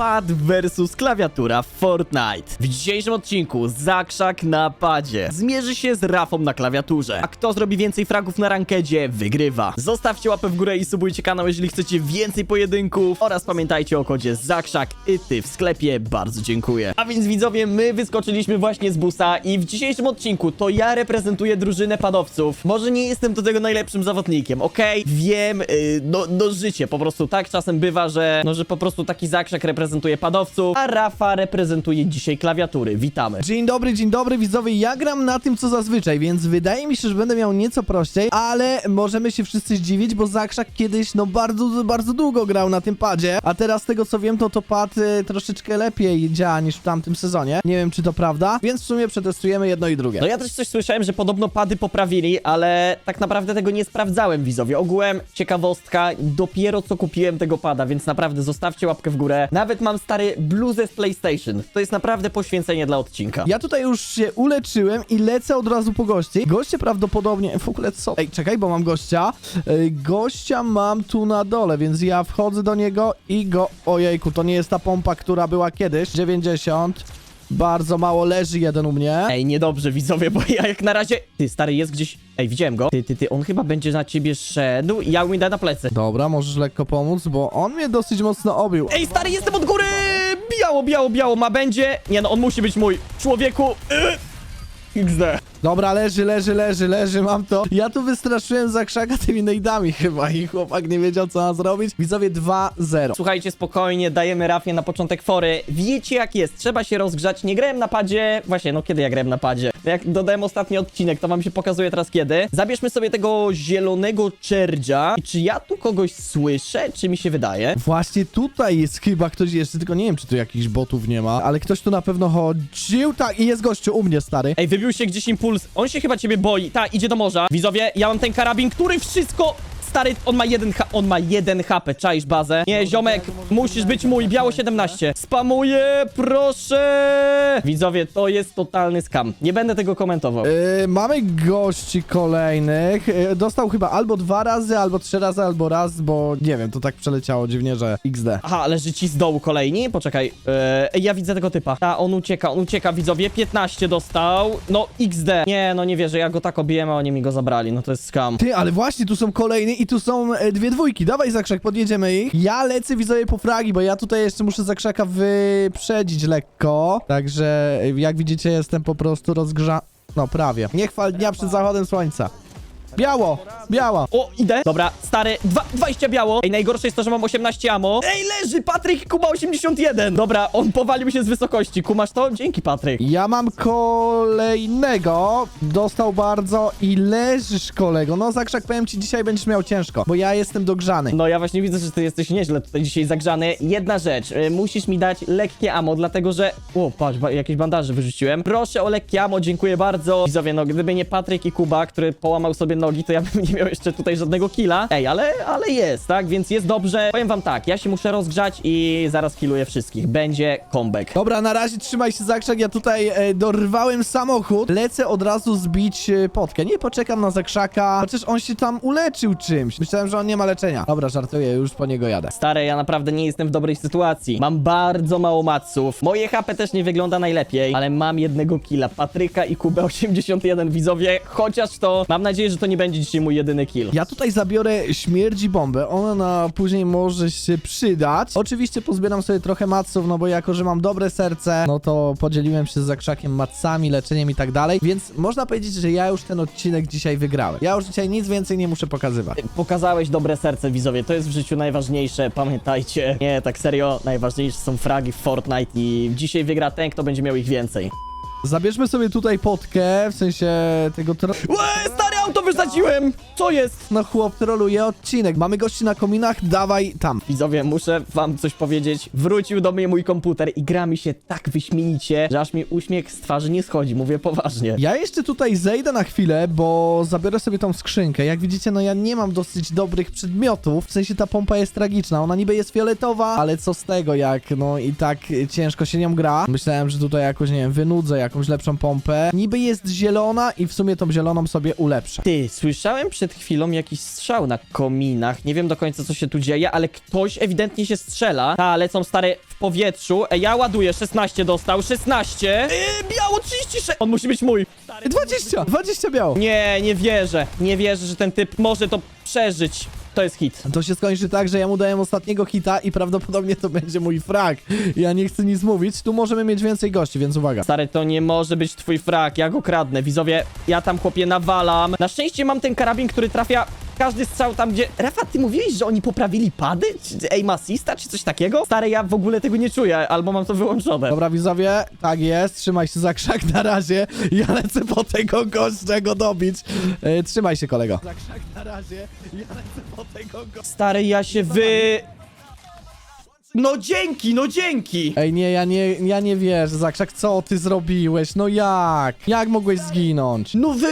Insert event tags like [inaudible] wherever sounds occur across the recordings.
Pad versus klawiatura Fortnite. W dzisiejszym odcinku Zakrzak na padzie zmierzy się z Rafą na klawiaturze. A kto zrobi więcej fragów na rankedzie, wygrywa. Zostawcie łapę w górę i subujcie kanał, jeżeli chcecie więcej pojedynków. Oraz pamiętajcie o kodzie Zakrzak i ty w sklepie. Bardzo dziękuję. A więc widzowie, my wyskoczyliśmy właśnie z busa i w dzisiejszym odcinku to ja reprezentuję drużynę padowców. Może nie jestem do tego najlepszym zawodnikiem, okej? Wiem, yy, no, no życie, po prostu tak czasem bywa, że no, że po prostu taki zakrzak reprezentuje padowców, a Rafa reprezentuje dzisiaj klawiatury. Witamy. Dzień dobry, dzień dobry widzowie, ja gram na tym co zazwyczaj, więc wydaje mi się, że będę miał nieco prościej, ale możemy się wszyscy zdziwić, bo Zakrzak kiedyś no bardzo, bardzo długo grał na tym padzie, a teraz z tego co wiem, to to pad y, troszeczkę lepiej działa niż w tamtym sezonie, nie wiem czy to prawda, więc w sumie przetestujemy jedno i drugie. No ja też coś słyszałem, że podobno pady poprawili, ale tak naprawdę tego nie sprawdzałem, widzowie. Ogółem ciekawostka, dopiero co kupiłem tego pada, więc naprawdę zostawcie łapkę w górę. Nawet mam stary bluzę z PlayStation. To jest naprawdę poświęcenie dla odcinka. Ja tutaj już się uleczyłem i lecę od razu po gości. Goście prawdopodobnie... W ogóle co? Ej, czekaj, bo mam gościa. Ej, gościa mam tu na dole, więc ja wchodzę do niego i go... Ojejku, to nie jest ta pompa, która była kiedyś. 90. Bardzo mało leży jeden u mnie. Ej, niedobrze, widzowie, bo ja jak na razie... Ty, stary, jest gdzieś... Ej, widziałem go. Ty, ty, ty, on chyba będzie na ciebie szedł i ja mu da na plecy. Dobra, możesz lekko pomóc, bo on mnie dosyć mocno obił. Ej, stary, jestem od góry! Biało, biało, biało, ma będzie... Nie no, on musi być mój. Człowieku... Yy. XD. Dobra, leży, leży, leży, leży, mam to. Ja tu wystraszyłem za krzaka tymi nejdami chyba i chłopak nie wiedział co ma zrobić. Widzowie 2-0. Słuchajcie, spokojnie, dajemy Rafie na początek fory. Wiecie jak jest, trzeba się rozgrzać. Nie grałem na padzie, właśnie, no kiedy ja grałem na padzie? Jak dodałem ostatni odcinek, to wam się pokazuje teraz kiedy. Zabierzmy sobie tego zielonego czerdzia. I czy ja tu kogoś słyszę, czy mi się wydaje? Właśnie tutaj jest chyba ktoś jeszcze, tylko nie wiem, czy tu jakichś botów nie ma, ale ktoś tu na pewno chodził. Tak, i jest gościu u mnie, stary. Ej, wybił się gdzieś impuls. On się chyba ciebie boi. Ta, idzie do morza. Widzowie, ja mam ten karabin, który wszystko... Stary, on ma jeden H on ma jeden HP, czaisz bazę? Nie, ziomek, musisz być mój, biało 17. Spamuję, proszę! Widzowie, to jest totalny skam. Nie będę tego komentował. Yy, mamy gości kolejnych. Yy, dostał chyba albo dwa razy, albo trzy razy, albo raz, bo nie wiem, to tak przeleciało dziwnie, że XD. Aha, leży ci z dołu kolejni? Poczekaj. Ej, ja widzę tego typa. Ta, on ucieka, on ucieka, widzowie. 15 dostał. No, XD. Nie, no nie wierzę, ja go tak obiłem, a oni mi go zabrali. No to jest skam. Ty, ale właśnie, tu są kolejny i tu są e, dwie dwójki. Dawaj Zakrzak, podjedziemy ich. Ja lecę widzowie po fragi, bo ja tutaj jeszcze muszę Zakrzaka wyprzedzić lekko. Także jak widzicie jestem po prostu rozgrza... No prawie. Nie chwal dnia przed zachodem słońca. Biało, biała. O, idę. Dobra, stary, dwa, 20 biało. Ej, najgorsze jest to, że mam 18 amo. Ej, leży Patryk, Kuba 81. Dobra, on powalił się z wysokości. Kumasz to? Dzięki, Patryk. Ja mam kolejnego. Dostał bardzo i leżysz kolego. No Zakrzak, powiem ci, dzisiaj będziesz miał ciężko, bo ja jestem dogrzany. No ja właśnie widzę, że ty jesteś nieźle tutaj dzisiaj zagrzany. Jedna rzecz, y, musisz mi dać lekkie amo, dlatego że... O, patrz, ba jakieś bandaże wyrzuciłem. Proszę o lekkie amo, dziękuję bardzo. Widzowie, no gdyby nie Patryk i Kuba, który połamał sobie nogi, to ja bym nie miał jeszcze tutaj żadnego killa. Ej, ale, ale jest, tak? Więc jest dobrze. Powiem wam tak, ja się muszę rozgrzać i zaraz killuję wszystkich. Będzie comeback. Dobra, na razie trzymaj się Zakrzak, ja tutaj e, dorwałem samochód, lecę od razu zbić e, potkę. Nie poczekam na Zakrzaka, chociaż on się tam uleczył czymś. Myślałem, że on nie ma leczenia. Dobra, żartuję, już po niego jadę. Stary, ja naprawdę nie jestem w dobrej sytuacji. Mam bardzo mało maców. Moje HP też nie wygląda najlepiej, ale mam jednego killa. Patryka i Kubę 81 widzowie. Chociaż to mam nadzieję, że to nie będzie dzisiaj mój jedyny kill. Ja tutaj zabiorę śmierdzi bombę, ona na później może się przydać. Oczywiście pozbieram sobie trochę maców, no bo jako, że mam dobre serce, no to podzieliłem się z Zakrzakiem macami, leczeniem i tak dalej, więc można powiedzieć, że ja już ten odcinek dzisiaj wygrałem. Ja już dzisiaj nic więcej nie muszę pokazywać. Pokazałeś dobre serce widzowie, to jest w życiu najważniejsze, pamiętajcie. Nie, tak serio, najważniejsze są fragi w Fortnite i dzisiaj wygra ten, kto będzie miał ich więcej. Zabierzmy sobie tutaj potkę, w sensie tego tro... Łe, stary auto wysadziłem! Co jest? No chłop troluje odcinek. Mamy gości na kominach, dawaj tam. Widzowie, muszę wam coś powiedzieć. Wrócił do mnie mój komputer i gra mi się tak wyśmienicie, że aż mi uśmiech z twarzy nie schodzi, mówię poważnie. Ja jeszcze tutaj zejdę na chwilę, bo zabiorę sobie tą skrzynkę. Jak widzicie, no ja nie mam dosyć dobrych przedmiotów. W sensie ta pompa jest tragiczna. Ona niby jest fioletowa, ale co z tego, jak no i tak ciężko się nią gra. Myślałem, że tutaj jakoś, nie wiem, wynudzę jakąś lepszą pompę. Niby jest zielona i w sumie tą zieloną sobie ulepszę. Ty, słyszałem przed chwilą jakiś strzał na kominach. Nie wiem do końca, co się tu dzieje, ale ktoś ewidentnie się strzela. Ta, lecą stare w powietrzu. E, ja ładuję, 16 dostał, 16. Yy, biało 36. On musi być mój. Stary, 20! 20 biało! Nie, nie wierzę. Nie wierzę, że ten typ może to przeżyć. To jest hit. To się skończy tak, że ja mu dałem ostatniego hita i prawdopodobnie to będzie mój frag. Ja nie chcę nic mówić. Tu możemy mieć więcej gości, więc uwaga. Stary, to nie może być twój frak, ja go kradnę. Widzowie, ja tam chłopie nawalam. Na szczęście mam ten karabin, który trafia każdy strzał tam, gdzie... Rafa, ty mówiłeś, że oni poprawili pady? Czy aim assista, czy coś takiego? Stary, ja w ogóle tego nie czuję, albo mam to wyłączone. Dobra, widzowie, tak jest. Trzymaj się za krzak na razie. Ja lecę po tego gościa go dobić. E, trzymaj się, kolego. Za krzak na razie. Ja lecę po tego gościa. Stary, ja się wy... No dzięki, no dzięki! Ej, nie, ja nie, ja nie wierzę, Zakrzak, co ty zrobiłeś? No jak? Jak mogłeś zginąć? No wy,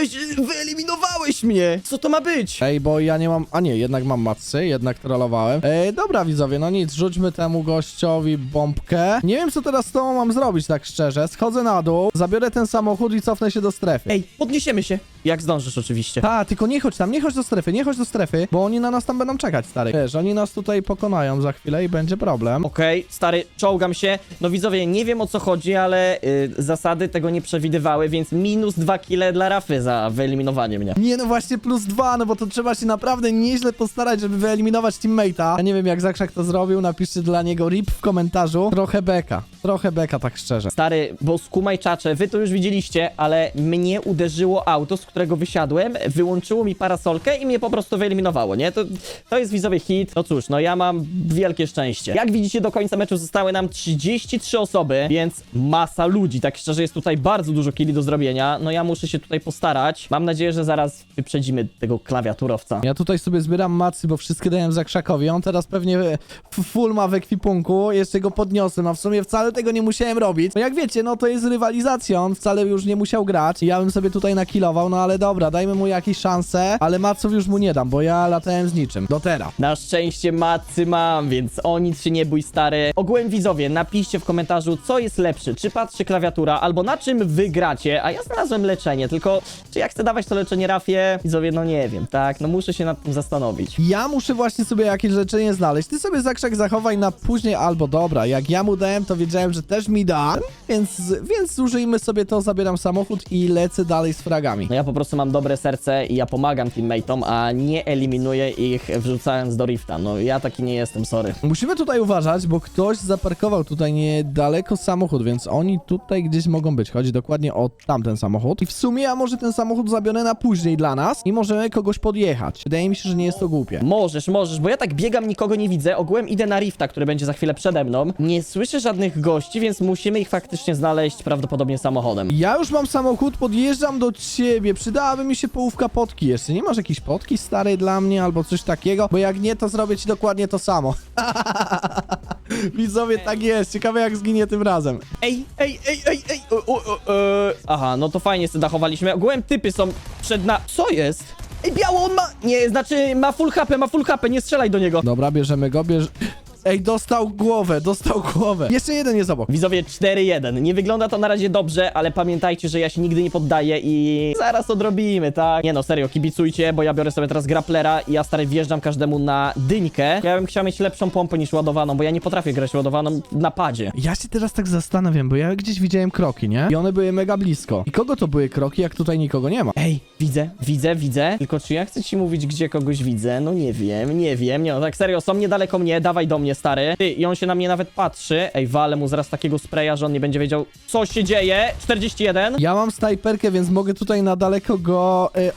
wyeliminowałeś mnie! Co to ma być? Ej, bo ja nie mam... A nie, jednak mam matcy, jednak trollowałem. Ej, dobra, widzowie, no nic, rzućmy temu gościowi bombkę. Nie wiem, co teraz z tobą mam zrobić, tak szczerze. Schodzę na dół, zabiorę ten samochód i cofnę się do strefy. Ej, podniesiemy się. Jak zdążysz oczywiście. Ta, tylko nie chodź tam, nie chodź do strefy, nie chodź do strefy, bo oni na nas tam będą czekać, stary. Wiesz, oni nas tutaj pokonają za chwilę i będzie problem. Okej, stary, czołgam się. No widzowie, nie wiem o co chodzi, ale y, zasady tego nie przewidywały, więc minus dwa kile dla Rafy za wyeliminowanie mnie. Nie, no właśnie plus dwa, no bo to trzeba się naprawdę nieźle postarać, żeby wyeliminować teammate'a. Ja nie wiem, jak Zakrzak to zrobił, napiszcie dla niego rip w komentarzu. Trochę beka, trochę beka, tak szczerze. Stary, bo skumaj czacze, wy to już widzieliście, ale mnie uderzyło auto, z którego wysiadłem, wyłączyło mi parasolkę i mnie po prostu wyeliminowało, nie? To, to jest widzowy hit. No cóż, no ja mam wielkie szczęście. Jak widzicie, do końca meczu zostały nam 33 osoby, więc masa ludzi. Tak szczerze, jest tutaj bardzo dużo killi do zrobienia. No ja muszę się tutaj postarać. Mam nadzieję, że zaraz wyprzedzimy tego klawiaturowca. Ja tutaj sobie zbieram macy, bo wszystkie dałem Zakrzakowi. On teraz pewnie e, full ma w ekwipunku, jeszcze go podniosłem, a w sumie wcale tego nie musiałem robić. No jak wiecie, no to jest rywalizacja, on wcale już nie musiał grać. Ja bym sobie tutaj nakilował, no ale dobra, dajmy mu jakieś szanse, ale maców już mu nie dam, bo ja latałem z niczym. Do teraz. Na szczęście macy mam, więc o nic się nie bój, stary. Ogółem widzowie, napiszcie w komentarzu, co jest lepsze, czy pad, czy klawiatura, albo na czym wy gracie, a ja znalazłem leczenie, tylko czy ja chcę dawać to leczenie Rafie? Widzowie, no nie wiem, tak? No muszę się nad tym zastanowić. Ja muszę właśnie sobie jakieś leczenie znaleźć. Ty sobie zakrzak zachowaj na później albo dobra. Jak ja mu dałem, to wiedziałem, że też mi da, więc, więc zużyjmy sobie to, zabieram samochód i lecę dalej z fragami. No ja po prostu mam dobre serce i ja pomagam teammateom, a nie eliminuję ich wrzucając do rifta. No ja taki nie jestem, sorry. Musimy tutaj uważać, bo ktoś zaparkował tutaj niedaleko samochód, więc oni tutaj gdzieś mogą być. Chodzi dokładnie o tamten samochód. I w sumie ja może ten samochód zabiorę na później dla nas i możemy kogoś podjechać. Wydaje mi się, że nie jest to głupie. Możesz, możesz, bo ja tak biegam, nikogo nie widzę. Ogółem idę na rifta, który będzie za chwilę przede mną. Nie słyszę żadnych gości, więc musimy ich faktycznie znaleźć prawdopodobnie samochodem. Ja już mam samochód, podjeżdżam do ciebie. Przydałaby mi się połówka potki jeszcze. Nie masz jakiejś potki starej dla mnie albo coś takiego? Bo jak nie, to zrobię ci dokładnie to samo. [laughs] Widzowie, tak jest. Ciekawe jak zginie tym razem. Ej, ej, ej, ej, ej. O, o, o, e. Aha, no to fajnie sobie dachowaliśmy. Ogółem typy są przed na... Co jest? Ej, biało on ma... Nie, znaczy ma full HP, ma full HP, nie strzelaj do niego. Dobra, bierzemy go, bierz... Ej, dostał głowę, dostał głowę. Jeszcze jeden jest obok. Widzowie 4-1. Nie wygląda to na razie dobrze, ale pamiętajcie, że ja się nigdy nie poddaję i zaraz odrobimy, tak? Nie no, serio, kibicujcie, bo ja biorę sobie teraz grapplera i ja stary wjeżdżam każdemu na dyńkę. Ja bym chciał mieć lepszą pompę niż ładowaną, bo ja nie potrafię grać ładowaną na padzie. Ja się teraz tak zastanawiam, bo ja gdzieś widziałem kroki, nie? I one były mega blisko. I kogo to były kroki, jak tutaj nikogo nie ma? Ej, widzę, widzę, widzę. Tylko czy ja chcę ci mówić, gdzie kogoś widzę? No nie wiem, nie wiem. Nie no, tak serio, są niedaleko mnie, dawaj do mnie, stary. Ty, i on się na mnie nawet patrzy. Ej, walę mu zaraz takiego spraya, że on nie będzie wiedział, co się dzieje. 41. Ja mam snajperkę, więc mogę tutaj na daleko go y,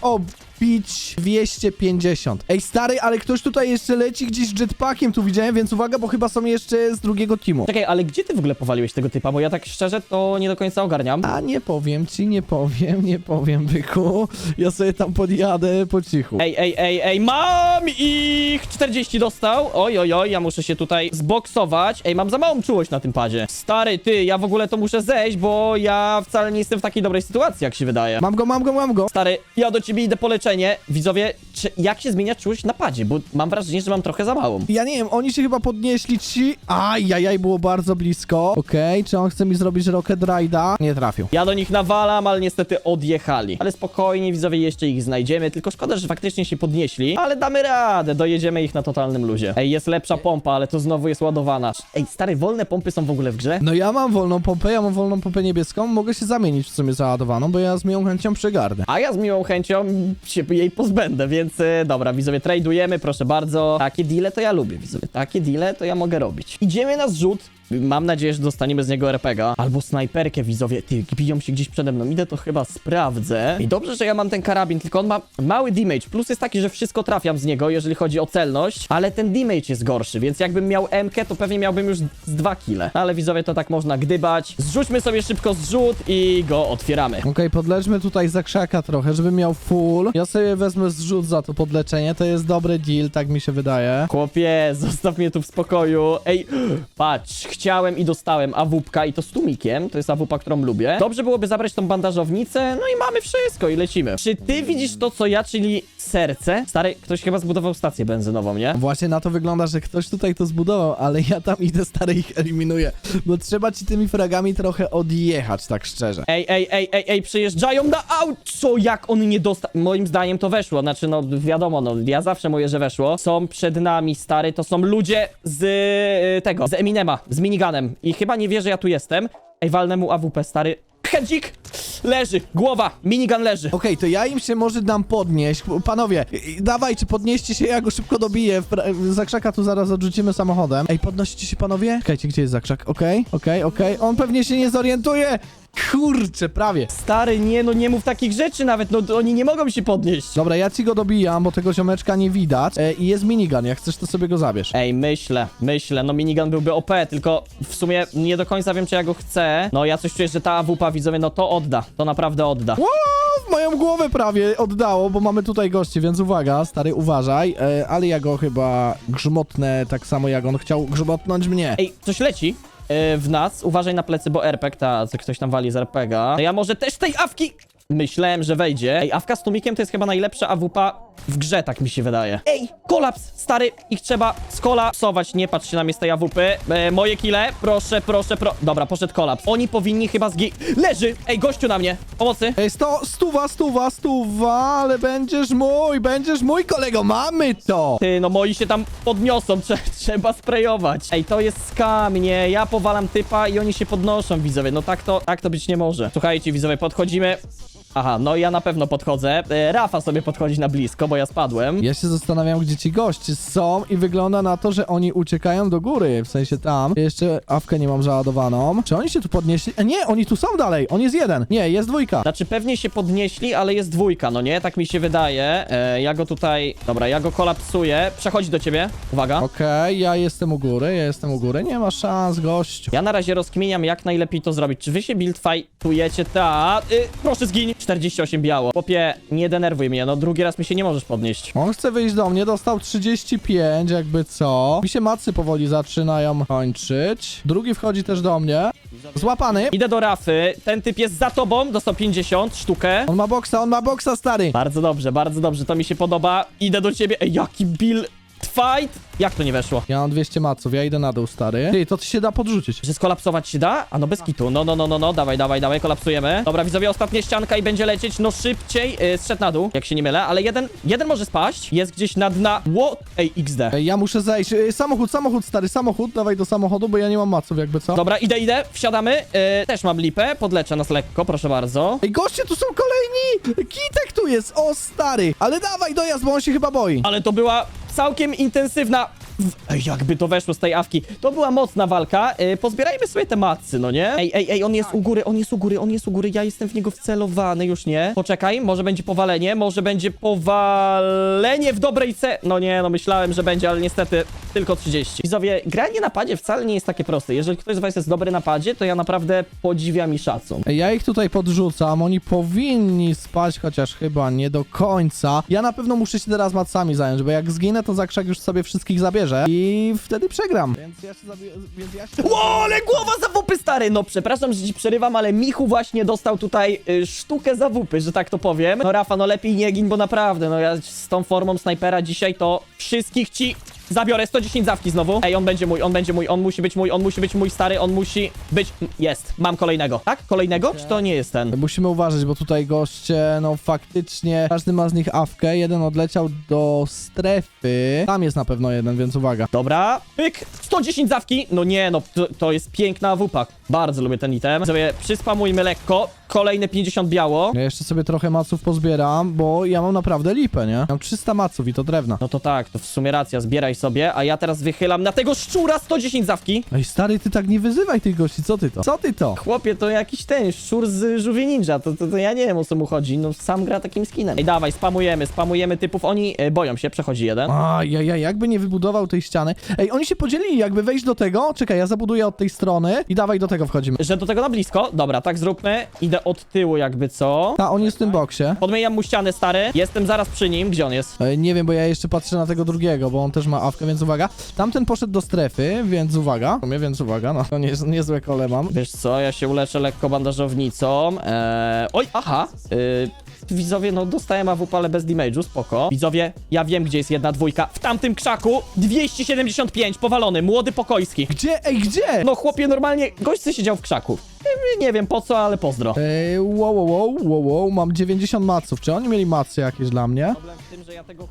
obić 250. Ej, stary, ale ktoś tutaj jeszcze leci gdzieś jetpackiem, tu widziałem, więc uwaga, bo chyba są jeszcze z drugiego teamu. Czekaj, ale gdzie ty w ogóle powaliłeś tego typa? Bo ja tak szczerze to nie do końca ogarniam. A nie powiem ci, nie powiem, nie powiem, byku. Ja sobie tam podjadę po cichu. Ej, ej, ej, ej, mam ich! 40 dostał. Oj, oj, oj, ja muszę się tutaj zboksować. Ej, mam za małą czułość na tym padzie. Stary, ty, ja w ogóle to muszę zejść, bo ja wcale nie jestem w takiej dobrej sytuacji, jak się wydaje. Mam go, mam go, mam go. Stary, ja do ciebie idę po podnoszenie, widzowie, czy, jak się zmienia czułość na padzie, bo mam wrażenie, że mam trochę za małą. Ja nie wiem, oni się chyba podnieśli ci... Ajajaj, było bardzo blisko. Okej, czy on chce mi zrobić Rocket Ride'a? Nie trafił. Ja do nich nawalam, ale niestety odjechali. Ale spokojnie, widzowie, jeszcze ich znajdziemy, tylko szkoda, że faktycznie się podnieśli, ale damy radę, dojedziemy ich na totalnym luzie. Ej, jest lepsza pompa, ale to znowu jest ładowana. Ej, stary, wolne pompy są w ogóle w grze? No ja mam wolną pompę, ja mam wolną pompę niebieską, mogę się zamienić w sumie załadowaną, bo ja z miłą chęcią przygarnę. A ja z miłą chęcią się jej pozbędę, więc e, dobra, widzowie, tradujemy, proszę bardzo. Takie deale to ja lubię, widzowie. Takie deale to ja mogę robić. Idziemy na zrzut. Mam nadzieję, że dostaniemy z niego RPGa. Albo snajperkę, widzowie. Ty, biją się gdzieś przede mną. Idę to chyba sprawdzę. I dobrze, że ja mam ten karabin, tylko on ma mały damage. Plus jest taki, że wszystko trafiam z niego, jeżeli chodzi o celność. Ale ten damage jest gorszy, więc jakbym miał MK, to pewnie miałbym już z 2 kile. Ale widzowie, to tak można gdybać. Zrzućmy sobie szybko zrzut i go otwieramy. Okej, podlećmy tutaj za krzaka trochę, żeby miał full. Ja sobie wezmę zrzut za to podleczenie, to jest dobry deal, tak mi się wydaje. Chłopie, zostaw mnie tu w spokoju. Ej, [gasps] patrz, chciałem i dostałem awupka i to z tumikiem. To jest awupa, którą lubię. Dobrze byłoby zabrać tą bandażownicę, no i mamy wszystko i lecimy. Czy ty widzisz to, co ja, czyli serce? Stary, ktoś chyba zbudował stację benzynową, nie? Właśnie na to wygląda, że ktoś tutaj to zbudował, ale ja tam idę stary ich eliminuję, bo trzeba ci tymi fragami trochę odjechać, tak szczerze. Ej, ej, ej, ej, ej, przyjeżdżają na aut! Co, jak on nie dostał? Moim zdaniem to weszło, znaczy no wiadomo, no ja zawsze mówię, że weszło. Są przed nami, stary, to są ludzie z y, tego, z Eminema, z miniganem. I chyba nie wie, że ja tu jestem. Ej, walnę mu AWP, stary. Hedzik! Leży, głowa, minigun leży. Okej, to ja im się może dam podnieść. Panowie, i- dawajcie, podnieście się, ja go szybko dobiję. W pra- Zakrzaka tu zaraz odrzucimy samochodem. Ej, podnosicie się panowie? Czekajcie, gdzie jest zakrzak? Okej, okej, okej. On pewnie się nie zorientuje. Kurczę, prawie. Stary, nie no, nie mów takich rzeczy nawet, no to oni nie mogą się podnieść. Dobra, ja ci go dobijam, bo tego ziomeczka nie widać. E, I jest minigun, jak chcesz, to sobie go zabierz. Ej, myślę, myślę, no minigun byłby OP, tylko w sumie nie do końca wiem, czy ja go chcę. No ja coś czuję, że ta AWP, widzowie, no to odda, to naprawdę odda. Wow, w moją głowę prawie oddało, bo mamy tutaj gości, więc uwaga, stary, uważaj. E, ale ja go chyba grzmotnę tak samo, jak on chciał grzmotnąć mnie. Ej, coś leci e, w nas. Uważaj na plecy, bo RPG, ta, co ktoś tam wali z RPGa. No ja może też tej awki... Myślałem, że wejdzie. Ej, awka z tumikiem to jest chyba najlepsza AWP w grze, tak mi się wydaje. Ej, kolaps, stary, ich trzeba skolapsować. Nie patrz się na mnie z tej AWP. E, moje kile, proszę, proszę, pro... Dobra, poszedł kolaps. Oni powinni chyba zgi... Leży! Ej, gościu na mnie! Pomocy! Ej, sto, stuwa, stuwa, stuwa, ale będziesz mój, będziesz mój kolego, mamy to! Ty, no moi się tam podniosą, trze trzeba sprayować. Ej, to jest skam, nie? Ja powalam typa i oni się podnoszą, widzowie. No tak to, tak to być nie może. Słuchajcie, widzowie, podchodzimy. Aha, no ja na pewno podchodzę. E, Rafa sobie podchodzi na blisko, bo ja spadłem. Ja się zastanawiam, gdzie ci goście są i wygląda na to, że oni uciekają do góry, w sensie tam. Jeszcze awkę nie mam załadowaną. Czy oni się tu podnieśli? E, nie, oni tu są dalej, on jest jeden. Nie, jest dwójka. Znaczy pewnie się podnieśli, ale jest dwójka, no nie? Tak mi się wydaje. E, ja go tutaj... Dobra, ja go kolapsuję. Przechodzi do ciebie. Uwaga. Okej, ja jestem u góry, ja jestem u góry, nie ma szans, gościu. Ja na razie rozkminiam, jak najlepiej to zrobić. Czy wy się build fightujecie? Ta. Y, proszę zgiń. 48 biało. Popie, nie denerwuj mnie, no drugi raz mi się nie możesz podnieść. On chce wyjść do mnie, dostał 35, jakby co. Mi się macy powoli zaczynają kończyć. Drugi wchodzi też do mnie. Złapany. Idę do Rafy. Ten typ jest za tobą. Dostał 50 sztukę. On ma boksa, on ma boksa, stary. Bardzo dobrze, bardzo dobrze. To mi się podoba. Idę do ciebie. Ej, jaki build fight. Jak to nie weszło? Ja mam 200 maców, ja idę na dół, stary. Ty, to się da podrzucić. Że skolapsować się da? A no bez kitu. No, no, no, no, no. Dawaj, dawaj, dawaj. Kolapsujemy. Dobra, widzowie, ostatnia ścianka i będzie lecieć. No szybciej. Yy, zszedł na dół, jak się nie mylę. Ale jeden, jeden może spaść. Jest gdzieś na... What? Ej, XD. Ej, ja muszę zejść. Ej, samochód, samochód, stary, samochód. Dawaj do samochodu, bo ja nie mam maców, jakby co. Dobra, idę, idę. Wsiadamy. Yy, też mam lipę. Podleczę nas lekko, proszę bardzo. Ej, goście, tu są kolejni! Kitek tu jest, o stary! Ale dawaj dojazd, bo on się chyba boi. Ale to była całkiem intensywna... Ej, jakby to weszło z tej awki. To była mocna walka. Yy, pozbierajmy sobie te macy, no nie? Ej, ej, ej, on jest u góry, on jest u góry, on jest u góry. Ja jestem w niego wcelowany, już nie. Poczekaj, może będzie powalenie, może będzie powalenie w dobrej ce... No nie, no myślałem, że będzie, ale niestety tylko 30. Widzowie, granie na padzie wcale nie jest takie proste. Jeżeli ktoś z was jest dobry na padzie, to ja naprawdę podziwiam i szacun. Ja ich tutaj podrzucam, oni powinni spać, chociaż chyba nie do końca. Ja na pewno muszę się teraz macami zająć, bo jak zginę, to zakrzak już sobie wszystkich zabierze. I wtedy przegram. Więc ja się zabiję, więc ja się... O, ale głowa za wupy, stary! No przepraszam, że ci przerywam, ale Michu właśnie dostał tutaj y, sztukę za wupy, że tak to powiem. No Rafa, no lepiej nie gin, bo naprawdę, no ja z tą formą snajpera dzisiaj to wszystkich ci zabiorę. 110 zawki znowu. Ej, on będzie mój, on będzie mój, on musi być mój, on musi być mój stary, on musi być... Jest, mam kolejnego. Tak? Kolejnego? Czy to nie jest ten? Musimy uważać, bo tutaj goście, no faktycznie, każdy ma z nich awkę, jeden odleciał do strefy. Tam jest na pewno jeden, więc uwaga. Dobra, pyk, 110 zawki, no nie, no to, to jest piękna wupa, bardzo lubię ten item. Sobie przyspamujmy lekko, kolejne 50 biało. Ja jeszcze sobie trochę maców pozbieram, bo ja mam naprawdę lipę, nie? Mam 300 maców i to drewna. No to tak, to w sumie racja, zbieraj sobie, a ja teraz wychylam na tego szczura 110 zawki. Ej, stary, ty tak nie wyzywaj tych gości, co ty to? Co ty to? Chłopie, to jakiś ten szczur z żółwie ninja, to, to, to ja nie wiem o co mu chodzi, no sam gra takim skinem. Ej, dawaj, spamujemy, spamujemy typów, oni e, boją się, przechodzi jeden. A, ja, ja, jakby nie wybudował tej ściany. Ej, oni się podzielili, jakby wejść do tego. Czekaj, ja zabuduję od tej strony i dawaj do tego wchodzimy. Że do tego na blisko, dobra, tak zróbmy, idę od tyłu jakby co. Ta, on jest w tym boksie. Podmieniam mu ścianę, stary, jestem zaraz przy nim, gdzie on jest? Ej, nie wiem, bo ja jeszcze patrzę na tego drugiego, bo on też ma awkę, więc uwaga. Tamten poszedł do strefy, więc uwaga. W sumie, więc uwaga, no. To nie, niezłe kole mam. Wiesz co, ja się uleczę lekko bandażownicą. Eee, oj, aha. Yy, widzowie, no dostałem AWP, ale bez damage'u, spoko. Widzowie, ja wiem, gdzie jest jedna dwójka. W tamtym krzaku 275, powalony, młody pokojski. Gdzie? Ej, gdzie? No chłopie, normalnie gość co siedział w krzaku. Nie, wiem po co, ale pozdro. Ej, wow, wow, wow, wow, wow, mam 90 maców. Czy oni mieli macy jakieś dla mnie? Problem w tym, że ja tego...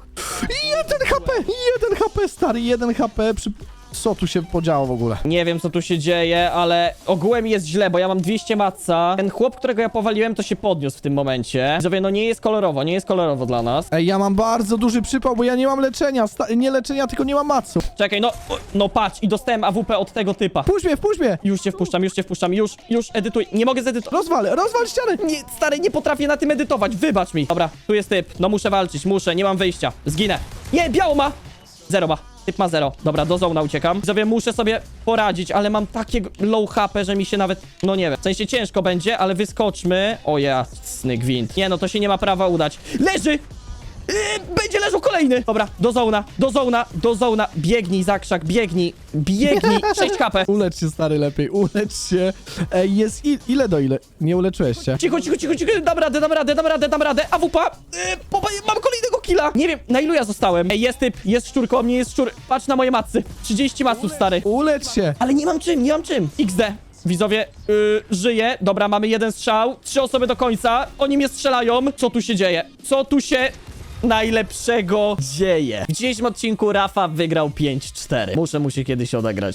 Jeden HP, jeden HP, stary, jeden HP przy... Co tu się podziało w ogóle? Nie wiem, co tu się dzieje, ale ogółem jest źle, bo ja mam 200 matca. Ten chłop, którego ja powaliłem, to się podniósł w tym momencie. Widzowie, no nie jest kolorowo, nie jest kolorowo dla nas. Ej, ja mam bardzo duży przypał, bo ja nie mam leczenia. Sta nie leczenia, tylko nie mam maców. Czekaj, no, no patrz, i dostałem AWP od tego typa. Puść mnie, wpuść mnie! Już cię wpuszczam, już cię wpuszczam, już, już edytuj. Nie mogę zedytować. Rozwal, rozwal ścianę! Nie, stary, nie potrafię na tym edytować, wybacz mi. Dobra, tu jest typ, no muszę walczyć, muszę, nie mam wyjścia. Zginę. Nie, biało ma! Zero ma. Typ ma zero. Dobra, do zona uciekam. Sobie muszę sobie poradzić, ale mam takie low HP, że mi się nawet, no nie wiem. W sensie ciężko będzie, ale wyskoczmy. O jasny gwint. Nie no, to się nie ma prawa udać. Leży! Yy, będzie leżał kolejny! Dobra, do zona, do zona, do zona. Biegnij, zakrzak, biegnij, biegnij. [laughs] 6 HP. Ulecz się, stary, lepiej, ulecz się. Ej, jest i ile do ile? Nie uleczyłeś się. Cicho, cicho, cicho, cicho, dam radę, dam radę, dam radę, dam radę. AWP, yy, popa- mam kolejnego killa. Nie wiem, na ilu ja zostałem. Ej, jest typ, jest szczur, koło mnie jest szczur. Patrz na moje macy. 30 maców, stary. Ulecz się! Ale nie mam czym, nie mam czym. XD. Widzowie, yy, żyje. Dobra, mamy jeden strzał. Trzy osoby do końca. Oni mnie strzelają. Co tu się dzieje? Co tu się najlepszego dzieje? W dzisiejszym odcinku Rafa wygrał 5-4. Muszę mu się kiedyś odegrać.